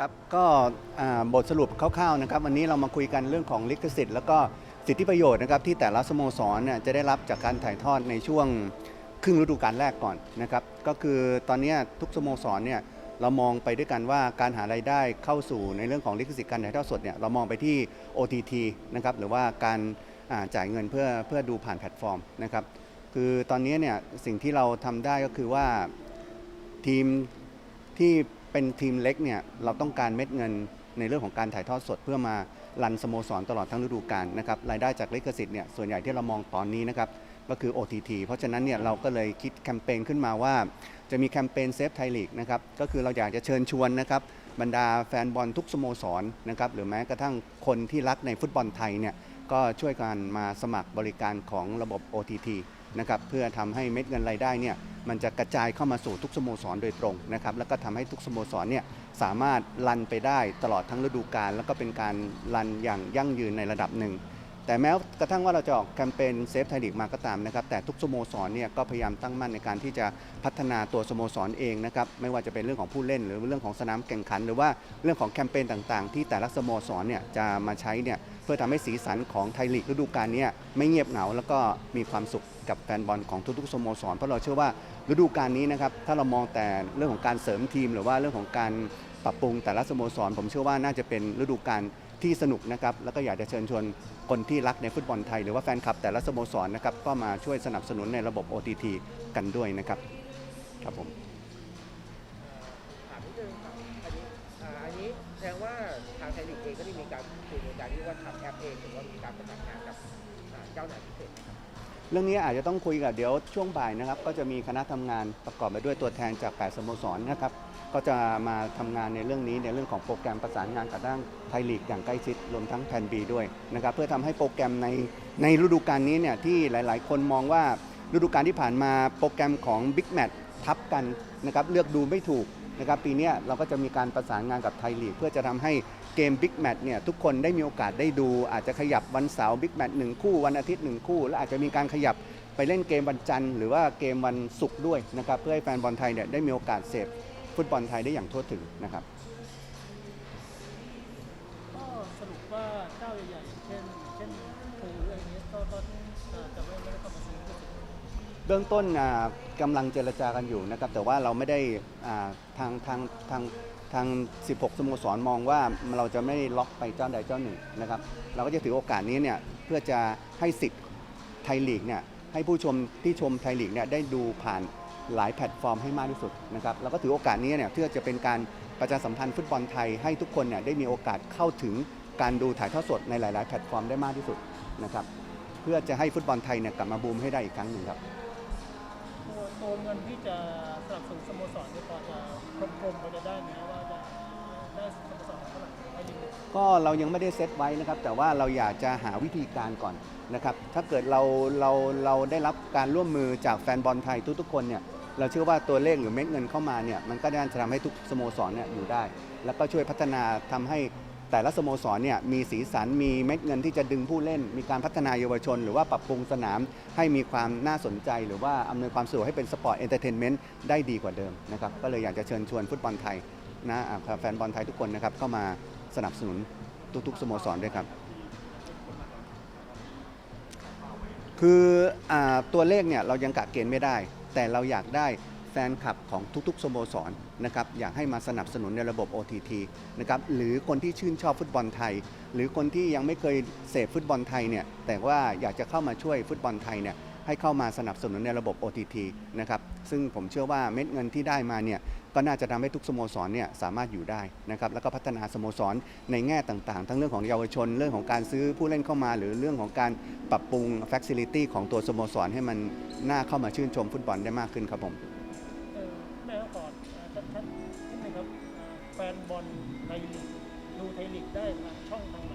ครับก็บทสรุปคร่าวๆนะครับวันนี้เรามาคุยกันเรื่องของลิขสิทธิ์แล้วก็สิทธิประโยชน์นะครับที่แต่ละสโมสรเนี่ยจะได้รับจากการถ่ายทอดในช่วงครึ่งฤดูกาลแรกก่อนนะครับก็คือตอนนี้ทุกสโมสรเนี่ยเรามองไปด้วยกันว่าการหารายได้เข้าสู่ในเรื่องของลิขสิทธิ์การถ่ายทอดสดเนี่ยเรามองไปที่ OTT นะครับหรือว่าการจ่ายเงินเพื่อเพื่อดูผ่านแพลตฟอร์มนะครับคือตอนนี้เนี่ยสิ่งที่เราทำได้ก็คือว่าทีมที่ เป็นทีมเล็กเนี่ยเราต้องการเม็ดเงินในเรื่องของการถ่ายทอดสดเพื่อมารันสโมสรตลอดทั้งฤดูกาลนะครับรายได้จากลิขสิทธิ์เนี่ยส่วนใหญ่ที่เรามองตอนนี้นะครับก็คือ OTT เพราะฉะนั้นเนี่ยเราก็เลยคิดแคมเปญขึ้นมาว่า จะมีแคมเปญเซฟไทยลีกนะครับก็คือเราอยากจะเชิญชวนนะครับบรรดาแฟนบอลทุกสโมสรนะครับหรือแม้กระทั่งคนที่รักในฟุตบอลไทยเนี่ยก็ช่วยกันมาสมัครบริการของระบบ OTT นะครับเพื่อทำให้เม็ดเงินรายได้เนี่ย มันจะกระจายเข้ามาสู่ทุกสโมสรโดยตรงนะครับแล้วก็ทำให้ทุกสโมสรเนี่ยสามารถรันไปได้ตลอดทั้งฤดูกาลแล้วก็เป็นการรันอย่างยั่งยืนในระดับหนึ่ง แต่แม้กระทั่งว่าเราจะออกแคมเปญเซฟไทยลีกมาก็ตามนะครับแต่ทุกสโมสรเนี่ยก็พยายามตั้งมั่นในการที่จะพัฒนาตัวสโมสรเองนะครับไม่ว่าจะเป็นเรื่องของผู้เล่น หรือเรื่องของสนามแข่งขัน หรือว่าเรื่องของแคมเปญต่างๆ ที่แต่ละสโมสรเนี่ยจะมาใช้เนี่ยเพื่อทำให้สีสันของไทยลีกฤดูกาลนี้ไม่เงียบเหงา แล้วก็มีความสุขกับแฟนบอลของทุกๆสโมสรเพราะเราเชื่อว่า ฤดูกาลนี้นะครับถ้าเรามองแต่เรื่องของการเสริมทีม หรือว่าเรื่องของการปรับปรุงแต่ละสโมสร ผมเชื่อว่าน่าจะเป็นฤดูกาลที่สนุกนะครับแล้วก็อยากจะเชิญชวนคนที่รักในฟุตบอลไทย หรือว่าแฟนคลับแต่ละสโมสรนะครับก็มาช่วยสนับสนุนในระบบ OTT กันด้วยนะครับครับผมถามนิดนึงครับอันนี้อ่าอันนี้แสดงว่าทางไทยลีกเองก็ได้มีการคุยในการที่ว่าทำแอปเองหรือว่ามีการประสานงานกับอ่าเจ้าหน้าที่พิเศษนะครับ รื่องนี้อาจจะต้องคุยกับเดี๋ยวช่วงบ่ายนะครับ ก็จะมีคณะทำงานประกอบไปด้วยตัวแทนจาก8สโมสรนะครับก็จะมาทำงานในเรื่องนี้ในเรื่องของโปรแกรมประสานงานกับด้านไทยลีกอย่างใกล้ชิดรวมทั้งแพนบีด้วยนะครับเพื่อทำให้โปรแกรมในในฤดูกาลนี้เนี่ยที่หลาย ๆ คนมองว่าฤดูกาลที่ผ่านมาโปรแกรมของ Big Match ทับกันนะครับเลือกดูไม่ถูก นะครับปีนี้เราก็จะมีการประสานงานกับไทยลีกเพื่อจะทำให้เกม Big Match เนี่ยทุกคนได้มีโอกาสได้ดู อาจจะขยับวันเสาร์ Big Match หนึ่งคู่วันอาทิตย์หนึ่งคู่ และอาจจะมีการขยับไปเล่นเกมวันจันทร์หรือว่าเกมวันศุกร์ด้วยนะครับเพื่อให้แฟนบอลไทยเนี่ยได้มีโอกาสเสพฟุตบอลไทยได้อย่างทั่วถึงนะครับก็สรุปว่าเจ้าใหญ่ๆเช่น เบื้องต้นอ่ากำลังเจรจากันอยู่นะครับ แต่ว่าเราไม่ได้อ่าทางทางทางทาง 16 สโมสรมองว่าเราจะไม่ล็อกไปเจ้าใดเจ้าหนึ่งนะครับ เราก็จะถือโอกาสนี้เนี่ยเพื่อจะให้สิทธิ์ไทยลีกเนี่ยให้ผู้ชมที่ชมไทยลีกเนี่ยได้ดูผ่านหลายแพลตฟอร์มให้มากที่สุดนะครับเราก็ถือโอกาสนี้เนี่ยเพื่อจะเป็นการประชาสัมพันธ์ฟุตบอลไทยให้ทุกคนเนี่ยได้มีโอกาสเข้าถึงการดูถ่ายทอดสดในหลาย ๆ แพลตฟอร์มได้มากที่สุดนะครับเพื่อจะให้ฟุตบอลไทยเนี่ยกลับมาบูมให้ได้อีกครั้งหนึ่งครับ ตัวเงินที่จะสนับสนุนสโมสรเนี่ยพอจะกลมๆพอจะได้ไหมว่าจะได้สโมสรเท่าไหร่ไอ้ลิงก็เรายังไม่ได้เซตไว้นะครับ แต่ว่าเราอยากจะหาวิธีการก่อนนะครับถ้าเกิดเราเราเราได้รับการร่วมมือจากแฟนบอลไทยทุกๆคนเนี่ยเราเชื่อว่าตัวเลขหรือเม็ดเงินเข้ามาเนี่ยมันก็น่าจะทำให้ทุกสโมสรเนี่ยอยู่ได้ แล้วก็ช่วยพัฒนาทำให้ แต่ละสโมสรเนี่ยมีสีสันมีเม็ดเงินที่จะดึงผู้เล่น มีการพัฒนาเยาวชน หรือว่าปรับปรุงสนามให้มีความน่าสนใจ หรือว่าอำนวยความสะดวกให้เป็นสปอร์ตเอนเตอร์เทนเมนต์ได้ดีกว่าเดิมนะครับก็เลยอยากจะเชิญชวนฟุตบอลไทยนะแฟนบอลไทยทุกคนนะครับเข้ามาสนับสนุนทุกๆสโมสรด้วยครับคืออตัวเลขเนี่ยเรายังกะเกณฑ์ไม่ได้ แต่เราอยากได้ แฟนคลับของทุกๆสโมสรนะครับอยากให้มาสนับสนุนในระบบ OTT นะครับหรือคนที่ชื่นชอบฟุตบอลไทย หรือคนที่ยังไม่เคยเสพฟุตบอลไทยเนี่ยแต่ว่าอยากจะเข้ามาช่วยฟุตบอลไทยเนี่ยให้เข้ามาสนับสนุนในระบบ OTT นะครับซึ่งผมเชื่อว่าเม็ดเงินที่ได้มาเนี่ยก็น่าจะทำให้ทุกสโมสรเนี่ยสามารถอยู่ได้นะครับแล้วก็พัฒนาสโมสรในแง่ต่างๆ ทั้งเรื่องของเยาวชน เรื่องของการซื้อผู้เล่นเข้ามา หรือเรื่องของการปรับปรุงฟั c ซิลิตี้ของตัวสโมสรให้มันน่าเข้ามาชื่นชมฟุตบอลได้มากขึ้นครับผม อลไทยลีกดูไทยลีกได้ทางช่องทางไหน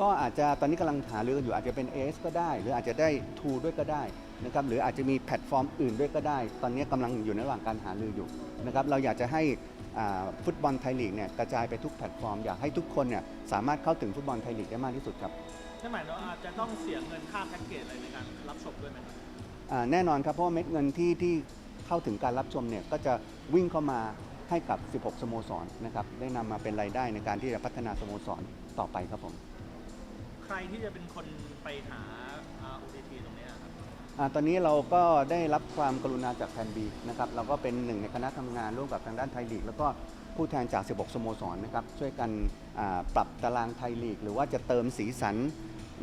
ก็อาจจะตอนนี้กำลังหารือกันอยู่อาจจะเป็น AS ก็ได้ หรืออาจจะได้ t ูด้วยก็ได้นะครับหรืออาจจะมีแพลตฟอร์มอื่นด้วยก็ได้ ตอนนี้กำลังอยู่ในระหว่างการหารืออยู่นะครับเราอยากจะให้อ่าฟุตบอลไทยลีกเนี่ยกระจายไปทุกแพลตฟอร์มอยากให้ทุกคนเนี่ยสามารถเข้าถึงฟุตบอลไทยลีกได้มากที่สุดครับนั่นหมายถึงว่าอาจจะต้องเสียเงินค่าแพ็กเกจอะไรในการรับชมด้วยไหมครับอ่าแน่นอนครับเพราะว่าเม็ดเงินที่ที่เข้าถึงการรับชมเนี่ยก็จะวิ่งเข้ามา ให้กับ 16 สโมสรนะครับได้นำมาเป็นรายได้ในการที่จะพัฒนาสโมสรต่อไปครับผมใครที่จะเป็นคนไปหาอ่า OTT ตรงเนี้ยครับ อาตอนนี้เราก็ได้รับความกรุณาจากแพนบีนะครับเราก็เป็นหนึ่งในคณะทำงานร่วมกับทางด้านไทยลีก แล้วก็ผู้แทนจาก 16 สโมสรนะครับช่วยกันอ่าปรับตารางไทยลีก หรือว่าจะเติมสีสัน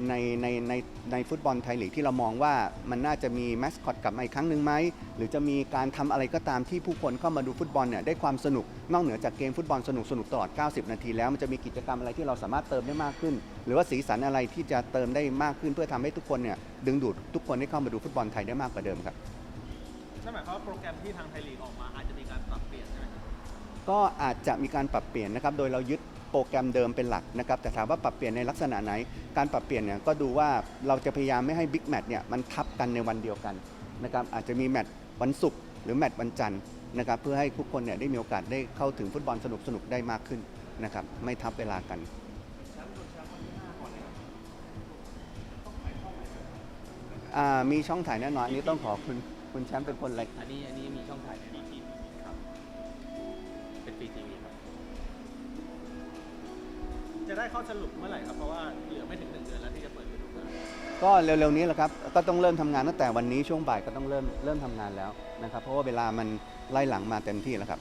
ในในในในฟุตบอลไทยลีกที่เรามองว่ามันน่าจะมีแมสคอตกลับมาอีกครั้งหนึ่งไหม หรือจะมีการทำอะไรก็ตามที่ผู้คนเข้ามาดูฟุตบอลเนี่ยได้ความสนุก นอกเหนือจากเกมฟุตบอลสนุกสนุกตลอด 90 นาทีแล้วมันจะมีกิจกรรมอะไรที่เราสามารถเติมได้มากขึ้น หรือว่าสีสันอะไรที่จะเติมได้มากขึ้น เพื่อทำให้ทุกคนเนี่ยดึงดูดทุกคนให้เข้ามาดูฟุตบอลไทยได้มากกว่าเดิมครับนั่นหมายความว่าโปรแกรมที่ทางไทยลีกออกมาอาจจะมีการปรับเปลี่ยนใช่ไหมครับก็อาจจะมีการปรับเปลี่ยนนะครับโดยเรายึด โปรแกรมเดิมเป็นหลักนะครับแต่ถามว่าปรับเปลี่ยนในลักษณะไหน การปรับเปลี่ยนเนี่ยก็ดูว่าเราจะพยายามไม่ให้บิ๊กแมตช์เนี่ยมันทับกันในวันเดียวกันนะครับอาจจะมีแมตช์วันศุกร์หรือแมตช์วันจันทร์นะครับเพื่อให้ทุกคนเนี่ยได้มีโอกาสได้เข้าถึงฟุตบอลสนุกสนุกได้มากขึ้นนะครับไม่ทับเวลากันมีช่องถ่ายแน่นอนอันนี้ต้องขอคุณคุณแชมป์เป็นคนอะไรอันนี้อันนี้มีช่องถ่ายแน่นอน ได้ข้อสรุปเมื่อไหร่ครับ เพราะว่าเหลือไม่ถึงหนึ่งเดือนแล้วที่จะเปิดฤดูกาลก็เร็วๆนี้แหละครับ ก็ต้องเริ่มทำงานตั้งแต่วันนี้ช่วงบ่ายก็ต้องเริ่มเริ่มทำงานแล้วนะครับ เพราะว่าเวลามันไล่หลังมาเต็มที่แล้วครับ